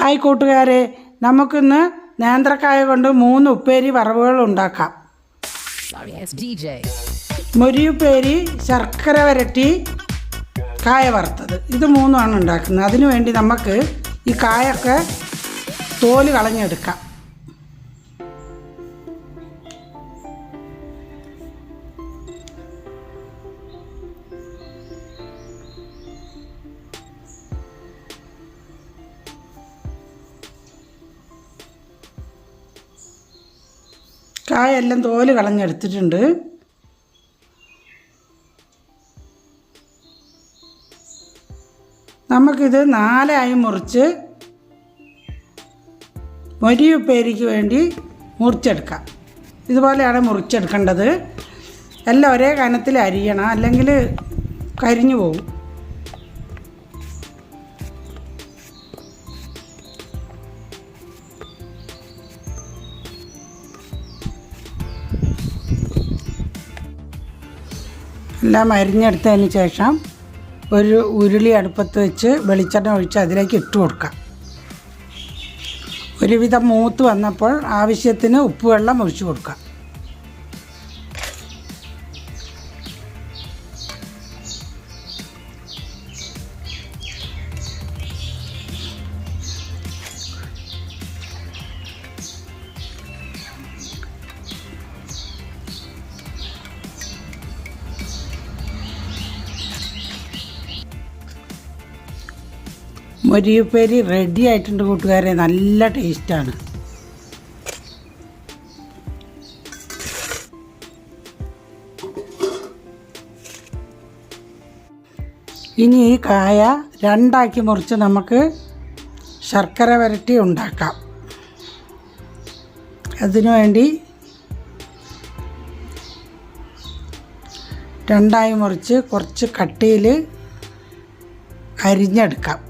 Hi കൂട്ടുകാരെ നമുക്കിന്ന് നേന്ത്രക്കായ കൊണ്ട് മൂന്ന് ഉപ്പേരി വറവുകൾ ഉണ്ടാക്കാം. മുരിയുപ്പേരി ശർക്കര വരട്ടി കായ വറുത്തത്. ഇത് മൂന്നുമാണ് ഉണ്ടാക്കുന്നത്. അതിനുവേണ്ടി നമുക്ക് ഈ കായൊക്കെ തോൽ കളഞ്ഞെടുക്കാം. കായെല്ലാം തോൽ കളഞ്ഞെടുത്തിട്ടുണ്ട്. നമുക്കിത് നാലായി മുറിച്ച് മൊരിയുപ്പേരിക്ക് വേണ്ടി മുറിച്ചെടുക്കാം. ഇതുപോലെയാണ് മുറിച്ചെടുക്കേണ്ടത്. എല്ലാം ഒരേ കനത്തിൽ അരിയണം. അല്ലെങ്കിൽ കരിഞ്ഞു പോകും എല്ലാം അരിഞ്ഞെടുത്തതിന് ശേഷം ഒരു ഉരുളി അടുപ്പത്ത് വെച്ച് വെളിച്ചെണ്ണ ഒഴിച്ച് അതിലേക്ക് ഇട്ട് കൊടുക്കാം. ഒരുവിധം മൂത്ത് വന്നപ്പോൾ ആവശ്യത്തിന് ഉപ്പുവെള്ളം ഒഴിച്ചു കൊടുക്കാം. മൊരിയുപ്പേരി റെഡി ആയിട്ടുണ്ട് കൂട്ടുകാരെ. നല്ല ടേസ്റ്റാണ് ഇനി ഈ കായ രണ്ടാക്കി മുറിച്ച് നമുക്ക് ശർക്കര വരട്ടി ഉണ്ടാക്കാം. അതിനുവേണ്ടി രണ്ടായി മുറിച്ച് കുറച്ച് കട്ടിയിൽ അരിഞ്ഞെടുക്കാം.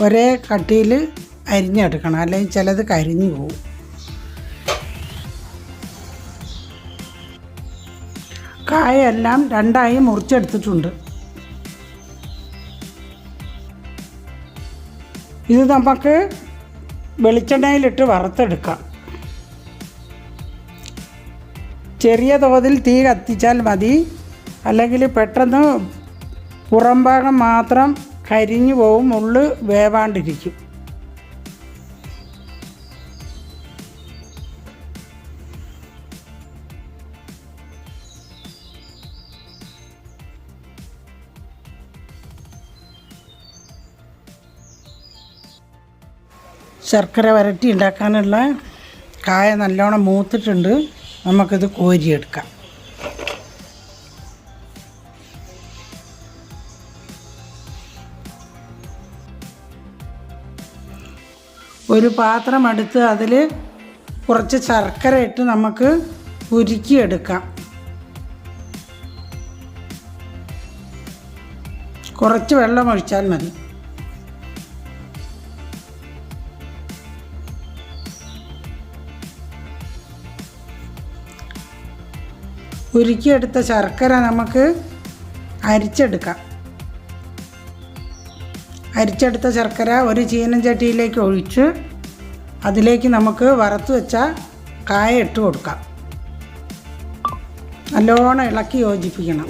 ഒരേ കട്ടിയിൽ അരിഞ്ഞെടുക്കണം അല്ലെങ്കിൽ ചിലത് കരിഞ്ഞു പോവും. കായെല്ലാം രണ്ടായി മുറിച്ചെടുത്തിട്ടുണ്ട്. ഇത് നമുക്ക് വെളിച്ചെണ്ണയിലിട്ട് വറുത്തെടുക്കാം. ചെറിയ തോതിൽ തീ കത്തിച്ചാൽ മതി. അല്ലെങ്കിൽ പെട്ടെന്ന് പുറംഭാഗം മാത്രം കരിഞ്ഞു പോവും ഉള്ളു വേവാണ്ടിരിക്കും. ശർക്കര വരട്ടി ഉണ്ടാക്കാനുള്ള കായ നല്ലോണം മൂത്തിട്ടുണ്ട്. നമുക്കിത് കോരിയെടുക്കാം. ഒരു പാത്രം എടുത്ത് അതിൽ കുറച്ച് ശർക്കര ഇട്ട് നമുക്ക് ഉരുക്കിയെടുക്കാം. കുറച്ച് വെള്ളം ഒഴിച്ചാൽ മതി. ഉരുക്കിയെടുത്ത ശർക്കര നമുക്ക് അരിച്ചെടുക്കാം. അരിച്ചെടുത്ത ശർക്കര ഒരു ചീനച്ചട്ടിയിലേക്ക് ഒഴിച്ച് അതിലേക്ക് നമുക്ക് വറുത്ത് വെച്ച കായ ഇട്ട് കൊടുക്കാം. നല്ലോണം ഇളക്കി യോജിപ്പിക്കണം.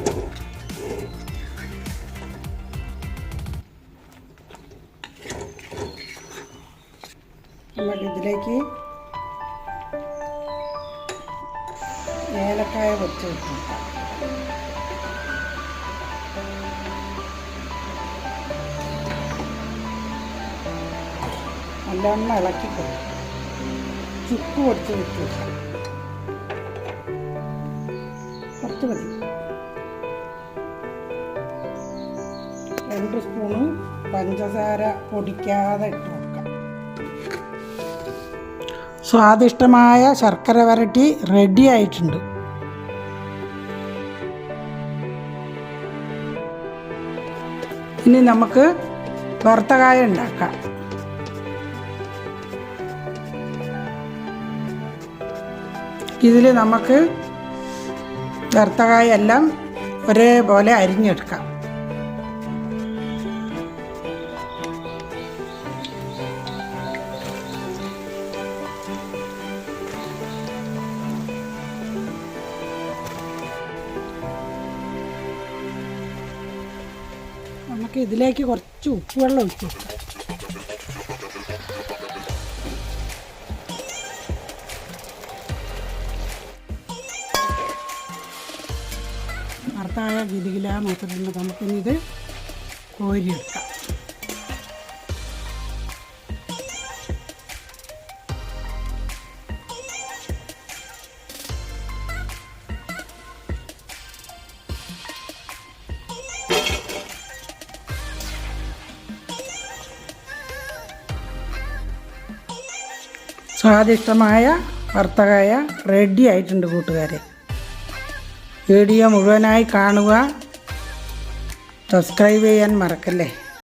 നമുക്കിതിലേക്ക് ഏലക്കായ വെച്ച് വെക്കാം നല്ലോണം ഇളക്കി കൊടുക്കും. ചുക്ക് പൊടിച്ച് വെക്കുക വെക്കാം കുറച്ച് മതി. രണ്ട് സ്പൂണ് പഞ്ചസാര പൊടിക്കാതെ ഇട്ട് കൊടുക്കാം. സ്വാദിഷ്ടമായ ശർക്കര വരട്ടി റെഡി ആയിട്ടുണ്ട്. ഇനി നമുക്ക് വറുത്തകായ ഉണ്ടാക്കാം. ഇതിൽ നമുക്ക് വറുത്തകായെല്ലാം ഒരേപോലെ അരിഞ്ഞെടുക്കാം. നമുക്ക് ഇതിലേക്ക് കുറച്ച് ഉപ്പുവെള്ളം ഒഴിച്ചു കൊടുക്കാം. വറുത്തായ ഗിരികില മാത്രമല്ല നമുക്കിനിത് കോരിയെടുക്കാം. സ്വാദിഷ്ടമായ വറുത്തകായ റെഡി ആയിട്ടുണ്ട് കൂട്ടുകാരെ. വീഡിയോ മുഴുവനായി കാണുക. സബ്സ്ക്രൈബ് ചെയ്യാൻ മറക്കല്ലേ?